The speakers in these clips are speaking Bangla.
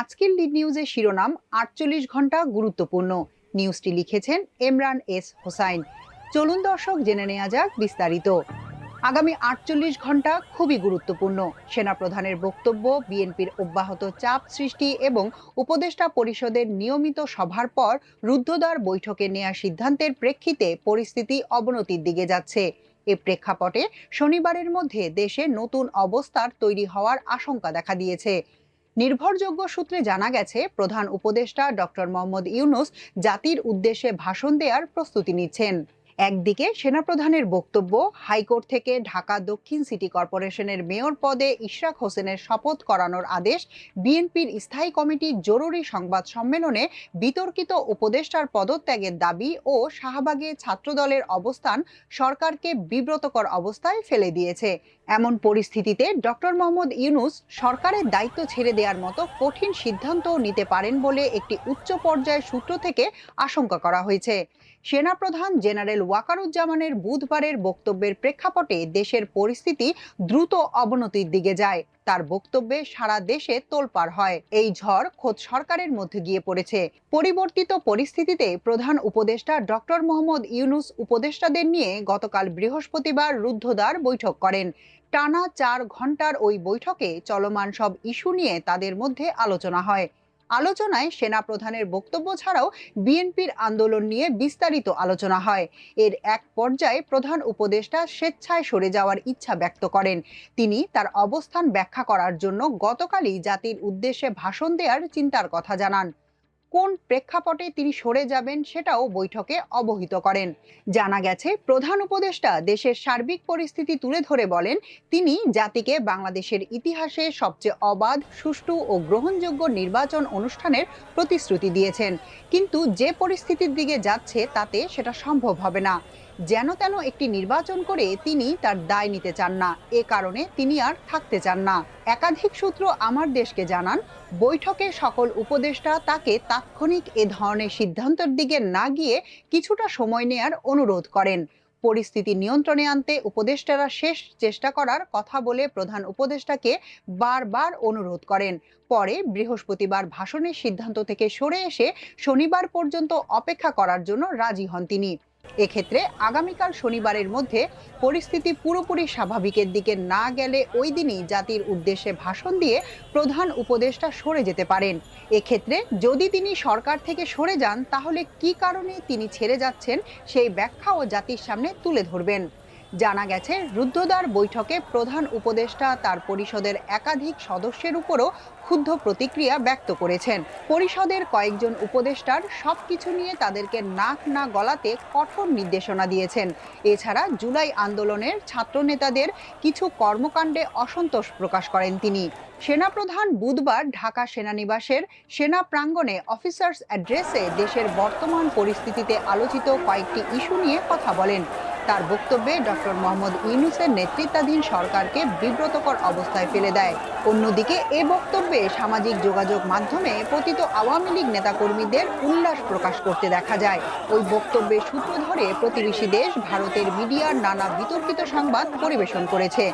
আজকের লিড নিউজের শিরোনাম আটচল্লিশ ঘণ্টা গুরুত্বপূর্ণ। নিউজটি লিখেছেন এমরান এস হোসাইন। চলুন দর্শক, জেনে নেওয়া যাক বিস্তারিত। আগামী আটচল্লিশ ঘণ্টা খুবই গুরুত্বপূর্ণ। সেনাপ্রধানের বক্তব্য, বিএনপির অব্যাহত চাপ সৃষ্টি এবং উপদেষ্টা পরিষদের নিয়মিত সভার পর রুদ্ধদ্বার বৈঠকে নেওয়া সিদ্ধান্তের প্রেক্ষিতে পরিস্থিতি অবনতির দিকে যাচ্ছে। এ প্রেক্ষাপটে শনিবারের মধ্যে দেশে নতুন অবস্থার তৈরি হওয়ার আশঙ্কা দেখা দিয়েছে। নির্ভরযোগ্য সূত্রে জানা গেছে, প্রধান উপদেষ্টা ডক্টর মোহাম্মদ ইউনুস জাতির উদ্দেশ্যে ভাষণ দেওয়ার প্রস্তুতি নিচ্ছেন। একদিকে সেনাপ্রধানের বক্তব্য, হাইকোর্ট থেকে ঢাকা দক্ষিণ সিটি কর্পোরেশনের মেয়র পদে ইশরাক হোসেনের শপথ করানোর আদেশ, বিএনপির স্থায়ী কমিটির জরুরি সংবাদ সম্মেলনে বিতর্কিত উপদেষ্টার পদত্যাগের দাবি ও শাহবাগে ছাত্রদলের অবস্থান সরকারকে বিব্রতকর অবস্থায় ফেলে দিয়েছে। এমন পরিস্থিতিতে ডক্টর মোহাম্মদ ইউনুস সরকারের দায়িত্ব ছেড়ে দেওয়ার মতো কঠিন সিদ্ধান্ত নিতে পারেন বলে একটি উচ্চ পর্যায়ের সূত্র থেকে আশঙ্কা করা হয়েছে। সেনাপ্রধান জেনারেল ওয়াকারুজ্জামানের বুধবারের বক্তব্যের প্রেক্ষাপটে দেশের পরিস্থিতি দ্রুত অবনতির দিকে যায়। তার বক্তব্যে সারা দেশে তোলপাড় হয়। এই ঝড় খোদ সরকারের মধ্যে গিয়ে পড়েছে। পরিবর্তিত পরিস্থিতিতে প্রধান উপদেষ্টা ডক্টর মোহাম্মদ ইউনুস উপদেষ্টাদের নিয়ে গতকাল বৃহস্পতিবার রুদ্ধদ্বার বৈঠক করেন। টানা চার ঘণ্টার ওই বৈঠকে চলমান সব ইস্যু নিয়ে তাদের মধ্যে আলোচনা হয়। আলোচনায় সেনা প্রধানের বক্তব্য ছাড়াও বিএনপির আন্দোলন নিয়ে বিস্তারিত আলোচনা হয়। এর এক পর্যায়ে প্রধান উপদেষ্টা স্বেচ্ছায় সরে যাওয়ার ইচ্ছা ব্যক্ত করেন। তিনি তার অবস্থান ব্যাখ্যা করার জন্য গতকালই জাতির উদ্দেশ্যে ভাষণ দেওয়ার চিন্তার কথা জানান। কোন প্রেক্ষাপটে তিনি সরে যাবেন সেটাও বৈঠকে অবহিত করেন। জানা গেছে, প্রধান উপদেষ্টা দেশের সার্বিক পরিস্থিতি তুলে ধরে বলেন, তিনি জাতিকে বাংলাদেশের ইতিহাসে সবচেয়ে অবাধ, সুষ্ঠু ও গ্রহণযোগ্য নির্বাচন অনুষ্ঠানের প্রতিশ্রুতি দিয়েছেন। কিন্তু যে পরিস্থিতির দিকে যাচ্ছে তাতে সেটা সম্ভব হবে না। যেন তেন একটি নির্বাচন করে তিনি তার দায় নিতে চান না। এ কারণে তিনি আর থাকতে চান না। একাধিক সূত্র আমার দেশকে জানান, বৈঠকে সকল উপদেষ্টা তাকে তাৎক্ষণিক এ ধরনের সিদ্ধান্তের দিকে না গিয়ে কিছুটা সময় নেয়ার অনুরোধ করেন। পরিস্থিতি নিয়ন্ত্রণে আনতে উপদেষ্টারা শেষ চেষ্টা করার কথা বলে প্রধান উপদেষ্টাকে বারবার অনুরোধ করেন। পরে বৃহস্পতিবার ভাষণের সিদ্ধান্ত থেকে সরে এসে শনিবার পর্যন্ত অপেক্ষা করার জন্য রাজি হন তিনি। এক্ষেত্রে আগামীকাল শনিবারের মধ্যে পরিস্থিতি পুরোপুরি স্বাভাবিকের দিকে না গেলে ওই দিনই জাতির উদ্দেশ্যে ভাষণ দিয়ে প্রধান উপদেষ্টা সরে যেতে পারেন। এক্ষেত্রে যদি তিনি সরকার থেকে সরে যান, তাহলে কি কারণে তিনি ছেড়ে যাচ্ছেন সেই ব্যাখ্যাও জাতির সামনে তুলে ধরবেন। জানা গেছে রুদ্ধদ্বার বৈঠকে প্রধান উপদেষ্টা তার পরিষদের একাধিক সদস্যের উপরও ক্ষুব্ধ প্রতিক্রিয়া ব্যক্ত করেছেন। পরিষদের কয়েকজন উপদেষ্টার সব কিছু নিয়ে তাদেরকে নাক না গলাতে কঠোর নির্দেশনা দিয়েছেন। এছাড়া জুলাই আন্দোলনের ছাত্র নেতাদের কিছু কর্মকাণ্ডে অসন্তোষ প্রকাশ করেন তিনি। সেনাপ্রধান বুধবার ঢাকা সেনানিবাসের সেনা প্রাঙ্গণে অফিসার্স অ্যাড্রেসে দেশের বর্তমান পরিস্থিতিতে আলোচিত কয়েকটি ইস্যু নিয়ে কথা বলেন। তার বক্তব্যে ডক্টর মোহাম্মদ ইউনুসের নেতৃত্বাধীন সরকারকে বিব্রতকর অবস্থায় ফেলে দেয়। অন্যদিকে এ বক্তব্যে সামাজিক যোগাযোগ মাধ্যমে পতিত আওয়ামী লীগ নেতাকর্মীদের উল্লাস প্রকাশ করতে দেখা যায়। ওই বক্তব্যের সূত্র ধরে প্রতিবেশী দেশ ভারতের মিডিয়ার নানা বিতর্কিত সংবাদ পরিবেশন করেছে।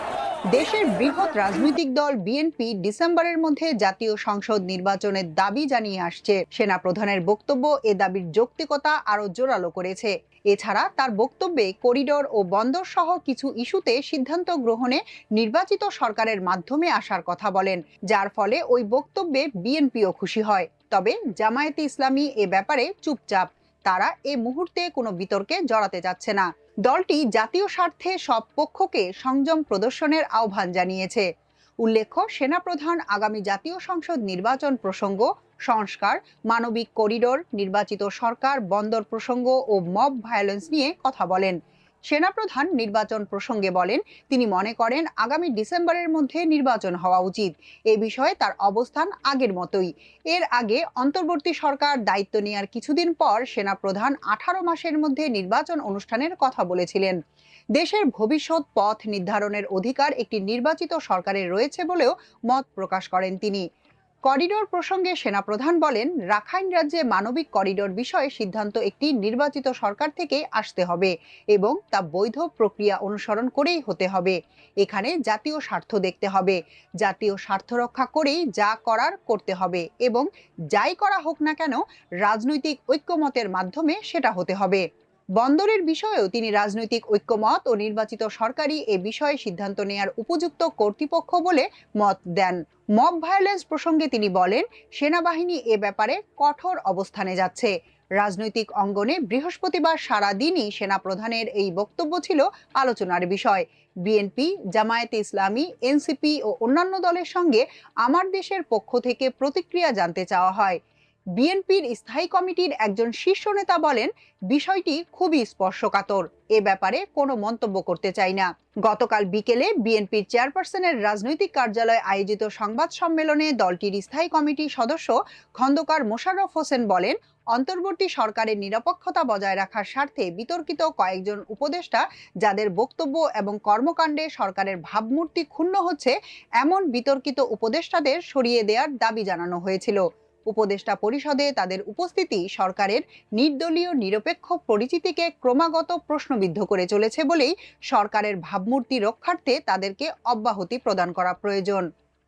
দেশের বৃহৎ রাজনৈতিক দল বিএনপি ডিসেম্বরের মধ্যে জাতীয় সংসদ নির্বাচনের দাবি জানিয়ে আসছে। সেনা প্রধানের বক্তব্য এ দাবির যৌক্তিকতা আরও জোরালো করেছে। এছাড়া তার বক্তব্যে করিডোর ও বন্দর সহ কিছু ইস্যুতে সিদ্ধান্ত গ্রহণে নির্বাচিত সরকারের মাধ্যমে আসার কথা বলেন, যার ফলে ওই বক্তব্যে বিএনপিও খুশি হয়। তবে জামায়াতে ইসলামী এ ব্যাপারে চুপচাপ, তারা এ মুহূর্তে কোনো বিতর্কে জড়াতে যাচ্ছে না। দলটি জাতীয় স্বার্থে সব পক্ষকে সংযম প্রদর্শনের আহ্বান জানিয়েছে। উল্লেখ্য, সেনাপ্রধান আগামী জাতীয় সংসদ নির্বাচন প্রসঙ্গ সংস্কার, মানবিক করিডোর, নির্বাচিত সরকার, বন্দর প্রসঙ্গ ও মব ভায়োলেন্স নিয়ে কথা বলেন। সেনাপ্রধান নির্বাচন প্রসঙ্গে বলেন, তিনি মনে করেন আগামী ডিসেম্বরের মধ্যে নির্বাচন হওয়া উচিত। এ বিষয়ে তার অবস্থান আগের মতোই। এর আগে অন্তর্বর্তী সরকার দায়িত্ব নেওয়ার কিছুদিন পর সেনাপ্রধান আঠারো মাসের মধ্যে নির্বাচন অনুষ্ঠানের কথা বলেছিলেন। দেশের ভবিষ্যৎ পথ নির্ধারণের অধিকার একটি নির্বাচিত সরকারের রয়েছে বলেও মত প্রকাশ করেন তিনি। করিডোর প্রসঙ্গে সেনাপ্রধান বলেন, রাখাইন রাজ্যে মানবিক করিডোর বিষয়ে সিদ্ধান্ত একটি নির্বাচিত সরকার থেকে আসতে হবে এবং তা বৈধ প্রক্রিয়া অনুসরণ করেই হতে হবে। এখানে জাতীয় স্বার্থ দেখতে হবে। জাতীয় স্বার্থ রক্ষা করেই যা করার করতে হবে এবং যাই করা হোক না কেন, রাজনৈতিক ঐক্যমতের মাধ্যমে সেটা হতে হবে। বন্দরের বিষয়েও তিনি রাজনৈতিক ঐক্যমত ও নির্বাচিত সরকারি এ বিষয়ে সিদ্ধান্ত নেয়ার উপযুক্ত কর্তৃপক্ষ বলে মত দেন। মব ভায়োলেন্স প্রসঙ্গে তিনি বলেন, সেনাবাহিনী এ ব্যাপারে কঠোর অবস্থানে যাচ্ছে। রাজনৈতিক অঙ্গনে বৃহস্পতিবার সারাদিনই সেনাপ্রধানের এই বক্তব্য ছিল আলোচনার বিষয়। বিএনপি, জামায়াতে ইসলামী, এনসিপি ও অন্যান্য দলের সঙ্গে আমার দেশের পক্ষ থেকে প্রতিক্রিয়া জানতে চাওয়া হয়। বিএনপির স্থায়ী কমিটির একজন শীর্ষ নেতা বলেন, বিষয়টি খুবই স্পর্শকাতর। এ ব্যাপারে কোনো মন্তব্য করতে চাই না। গতকাল বিকেলে বিএনপির চেয়ারপারসনের রাজনৈতিক কার্যালয়ে আয়োজিত সংবাদ সম্মেলনে দলটির স্থায়ী কমিটির সদস্য খন্দকার মোশাররফ হোসেন বলেন, অন্তর্বর্তী সরকারের নিরপেক্ষতা বজায় রাখার স্বার্থে বিতর্কিত কয়েকজন উপদেষ্টা যাদের বক্তব্য এবং কর্মকাণ্ডে সরকারের ভাবমূর্তি ক্ষুণ্ণ হচ্ছে, এমন বিতর্কিত উপদেষ্টাদের সরিয়ে দেওয়ার দাবি জানানো হয়েছিল। উপদেষ্টা পরিষদে তাদের উপস্থিতি সরকারের নির্দলীয়, নিরপেক্ষ পরিচিতিকে ক্রমাগত প্রশ্নবিদ্ধ করে চলেছে বলেই সরকারের ভাবমূর্তি রক্ষার্থে তাদেরকে অব্যাহতি প্রদান করা প্রয়োজন।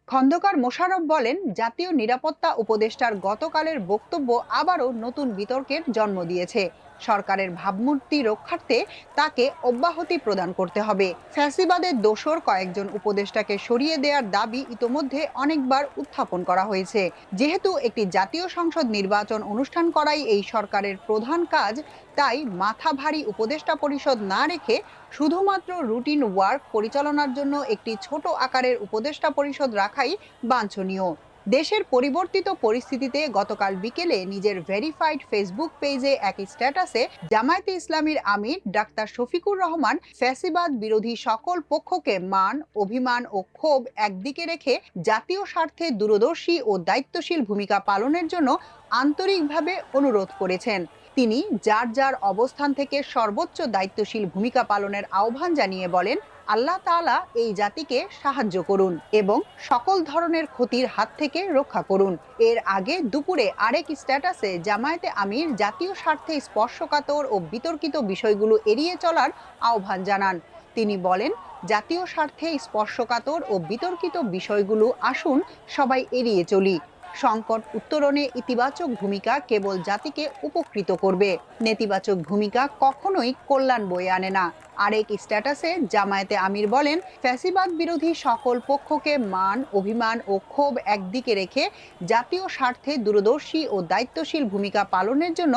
খন্দকার মোশারফ বলেন, জাতীয় নিরাপত্তা উপদেষ্টার গতকালের বক্তব্য আবারও নতুন বিতর্কের জন্ম দিয়েছে। সরকারের ভাবমূর্তি রক্ষার্থে তাকে অব্যাহতি প্রদান করতে হবে। ফ্যাসিবাদের দোসর কয়েকজন উপদেষ্টাকে সরিয়ে দেওয়ার দাবি ইতোমধ্যে অনেকবার উত্থাপন করা হয়েছে। যেহেতু একটি জাতীয় সংসদ নির্বাচন অনুষ্ঠান করাই এই সরকারের প্রধান কাজ, তাই মাথা ভারী উপদেষ্টা পরিষদ না রেখে শুধুমাত্র রুটিন ওয়ার্ক পরিচালনার জন্য একটি ছোট আকারের উপদেষ্টা পরিষদ রাখাই বাঞ্ছনীয়। দেশের পরিবর্তিত পরিস্থিতিতে গতকাল বিকেলে নিজের ভেরিফাইড ফেসবুক পেজে এক স্ট্যাটাসে জামায়াতে ইসলামীর আমির ডাক্তার শফিকুর রহমান ফ্যাসিবাদ বিরোধী সকল পক্ষকে মান, অভিমান ও ক্ষোভ একদিকে রেখে জাতীয় স্বার্থে দূরদর্শী ও দায়িত্বশীল ভূমিকা পালনের জন্য আন্তরিকভাবে অনুরোধ করেছেন। তিনি যার যার অবস্থান থেকে সর্বোচ্চ দায়িত্বশীল ভূমিকা পালনের আহ্বান জানিয়ে বলেন আল্লাহ তাআলা এই জাতিকে সাহায্য করুন এবং সকল ধরনের ক্ষতির হাত থেকে রক্ষা করুন। এর আগে দুপুরে আরেক স্ট্যাটাসে জামায়াতে আমির জাতীয় স্বার্থে স্পর্শকাতর ও বিতর্কিত বিষয়গুলো এড়িয়ে চলার আহ্বান জানান। তিনি বলেন, জাতীয় স্বার্থে স্পর্শকাতর ও বিতর্কিত বিষয়গুলো আসুন, সবাই এড়িয়ে চলি। সংকট উত্তরণে ইতিবাচক ভূমিকা কেবল জাতিকে উপকৃত করবে। নেতিবাচক ভূমিকা কখনোই কল্যাণ বয়ে আনে না। আরেক স্ট্যাটাসে, জামায়াতে আমির বলেন, ফ্যাসিবাদ বিরোধী সকল পক্ষকে মান, অভিমান ও ক্ষোভ একদিকে রেখে জাতীয় স্বার্থে দূরদর্শী ও দায়িত্বশীল ভূমিকা পালনের জন্য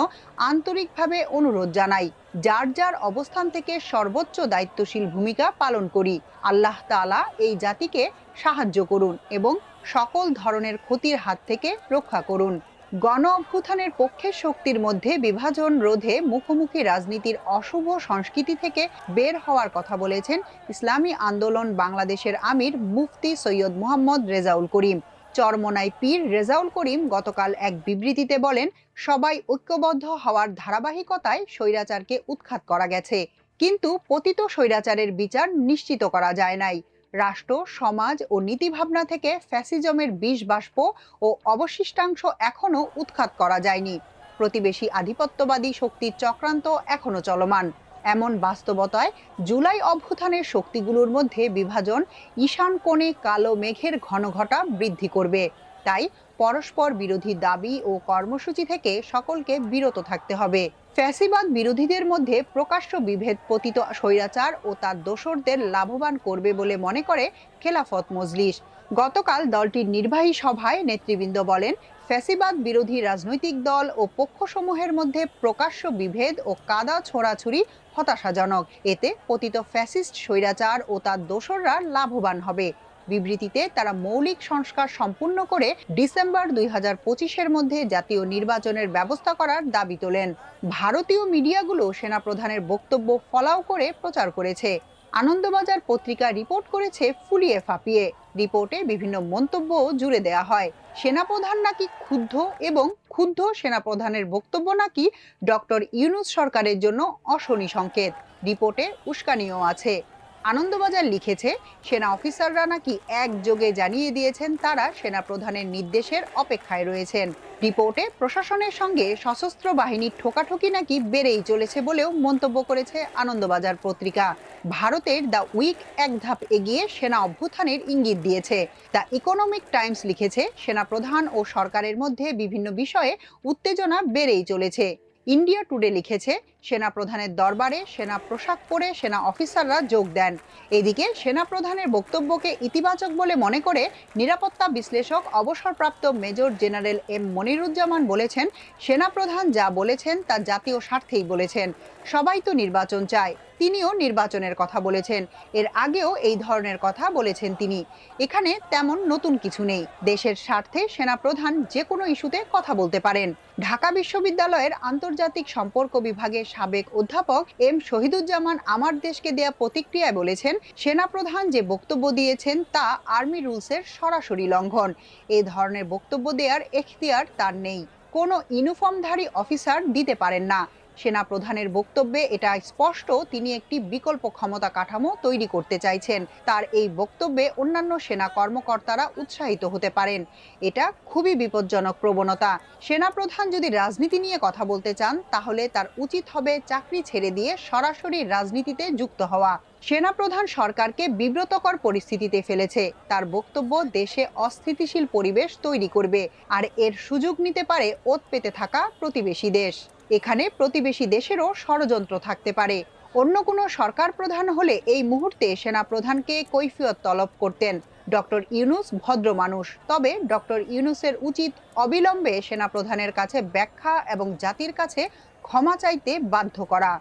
আন্তরিকভাবে অনুরোধ জানাই। যার যার অবস্থান থেকে সর্বোচ্চ দায়িত্বশীল ভূমিকা পালন করি। আল্লাহ তাআলা এই জাতিকে সাহায্য করুন এবং সকল ধরনের ক্ষতির হাত থেকে রক্ষা করুন। গণ অভ্যুত্থানের পক্ষের শক্তির মধ্যে বিভাজন রোধে মুখোমুখি রাজনীতির অশুভ সংস্কৃতি থেকে বের হওয়ার কথা বলেছেন ইসলামী আন্দোলন বাংলাদেশের আমির মুফতি সৈয়দ মোহাম্মদ রেজাউল করিম। চরমনাই পীর রেজাউল করিম গতকাল এক বিবৃতিতে বলেন, সবাই ঐক্যবদ্ধ হওয়ার ধারাবাহিকতায় স্বৈরাচারকে উৎখাত করা গেছে, কিন্তু পতিত স্বৈরাচারের বিচার নিশ্চিত করা যায় নাই। রাষ্ট্র, সমাজ ও নীতিভাবনা থেকে ফ্যাসিজমের বিষ বাষ্প ও অবশিষ্টাংশ এখনও উৎখাত করা যায়নি। প্রতিবেশী আধিপত্যবাদী শক্তির চক্রান্ত এখনও চলমান। এমন বাস্তবতায় জুলাই অভ্যুত্থানের শক্তিগুলোর মধ্যে বিভাজন ঈশান কোণে কালো মেঘের ঘনঘটা বৃদ্ধি করবে। তাই পরস্পর বিরোধী দাবি ও কর্মসূচি থেকে সকলকে বিরত থাকতে হবে। ফ্যাসিবাদ বিরোধীদের মধ্যে প্রকাশ্য বিভেদ, পতিত স্বৈরাচার ও তার দোসরদের লাভবান করবে বলে মনে করে খেলাফত মজলিস। গতকাল দলটির নির্বাহী সভায় নেতৃবৃন্দ বলেন, ফ্যাসিবাদ বিরোধী রাজনৈতিক দল ও পক্ষসমূহের মধ্যে প্রকাশ্য বিভেদ ও কাদা ছোড়াছুরি হতাশাজনক। এতে পতিত ফ্যাসিস্ট স্বৈরাচার ও তার দোসররা লাভবান হবে। বিবৃতিতে তারা মৌলিক সংস্কার সম্পূর্ণ করে ডিসেম্বর দুই হাজার পঁচিশের মধ্যে জাতীয় নির্বাচনের ব্যবস্থা করার দাবি তোলেন। ভারতীয় মিডিয়াগুলো সেনাপ্রধানের বক্তব্য ফলাও করে প্রচার করেছে। আনন্দবাজার পত্রিকা রিপোর্ট করেছে ফুলিয়ে ফাঁপিয়ে। রিপোর্টে বিভিন্ন মন্তব্য জুড়ে দেয়া হয়। সেনাপ্রধান নাকি ক্ষুব্ধ এবং ক্ষুব্ধ সেনাপ্রধানের বক্তব্য নাকি ডক্টর ইউনুস সরকারের জন্য অশনি সংকেত। রিপোর্টে উস্কানিও আছে। আনন্দবাজার লিখেছে, সেনা অফিসাররা নাকি একযোগে জানিয়ে দিয়েছেন তারা সেনা প্রধানের নির্দেশের অপেক্ষায় রয়েছেন। রিপোর্টে প্রশাসনের সঙ্গে সশস্ত্র বাহিনীর ঠোকাঠুকি নাকি বেড়েই চলেছে বলেও মন্তব্য করেছে আনন্দবাজার পত্রিকা। ভারতের দ্য উইক এক ধাপ এগিয়ে সেনা অভ্যুত্থানের ইঙ্গিত দিয়েছে। দ্য ইকোনমিক টাইমস লিখেছে, সেনা প্রধান ও সরকারের মধ্যে বিভিন্ন বিষয়ে উত্তেজনা বেড়েই চলেছে। ইন্ডিয়া টুডে লিখেছে সেনা প্রধানের দরবারে সেনা পোশাক পরে সেনা অফিসাররা যোগ দেন। এদিকে সেনা প্রধানের বক্তব্যকে ইতিবাচক বলে মনে করে নিরাপত্তা বিশ্লেষক অবসরপ্রাপ্ত মেজর জেনারেল এম মনিরুজ্জামান বলেছেন সেনা প্রধান যা বলেছেন তা জাতীয় স্বার্থেই বলেছেন। সবাই তো নির্বাচন চায়, তিনিও নির্বাচনের কথা বলেছেন। এর আগেও এই ধরনের কথা বলেছেন তিনি। এখানে তেমন নতুন কিছু নেই। দেশের স্বার্থে সেনা প্রধান যে কোনো ইস্যুতে কথা বলতে পারেন। ঢাকা বিশ্ববিদ্যালয়ের আন্তর্জাতিক সম্পর্ক বিভাগের সাবেক অধ্যাপক এম শহীদুজ্জামান আমার দেশকে দেয়া প্রতিক্রিয়ায় বলেছেন, সেনাপ্রধান যে বক্তব্য দিয়েছেন তা আর্মি রুলসের সরাসরি লঙ্ঘন। এ ধরনের বক্তব্য দেওয়ার এখতিয়ার তার নেই। কোনো ইউনিফর্মধারী অফিসার দিতে পারেন না। সেনা প্রধানের বক্তব্যে এটা স্পষ্ট, তিনি একটি বিকল্প ক্ষমতা কাঠামো তৈরি করতে চাইছেন। তার এই বক্তব্যে অন্যান্য সেনা কর্মকর্তারা উৎসাহিত হতে পারেন। এটা খুবই বিপজ্জনক প্রবণতা। সেনা প্রধান যদি রাজনীতি নিয়ে কথা বলতে চান, তাহলে তার উচিত হবে চাকরি ছেড়ে দিয়ে সরাসরি রাজনীতিতে যুক্ত হওয়া। সেনাপ্রধান সরকারকে বিব্রতকর পরিস্থিতিতে ফেলেছে। তার বক্তব্য দেশে অস্থিতিশীল পরিবেশ তৈরি করবে, আর এর সুযোগ নিতে পারে ওত পেতে থাকা প্রতিবেশী দেশ। এখানে প্রতিবেশী দেশেরও ষড়যন্ত্র থাকতে পারে। অন্য কোনো সরকার প্রধান হলে এই মুহূর্তে সেনা প্রধানকে কৈফিয়ত তলব করতেন। ডক্টর ইউনুস ভদ্র মানুষ। তবে ডক্টর ইউনুসের উচিত অবিলম্বে সেনা প্রধানের কাছে ব্যাখ্যা এবং জাতির কাছে ক্ষমা চাইতে বাধ্য করা।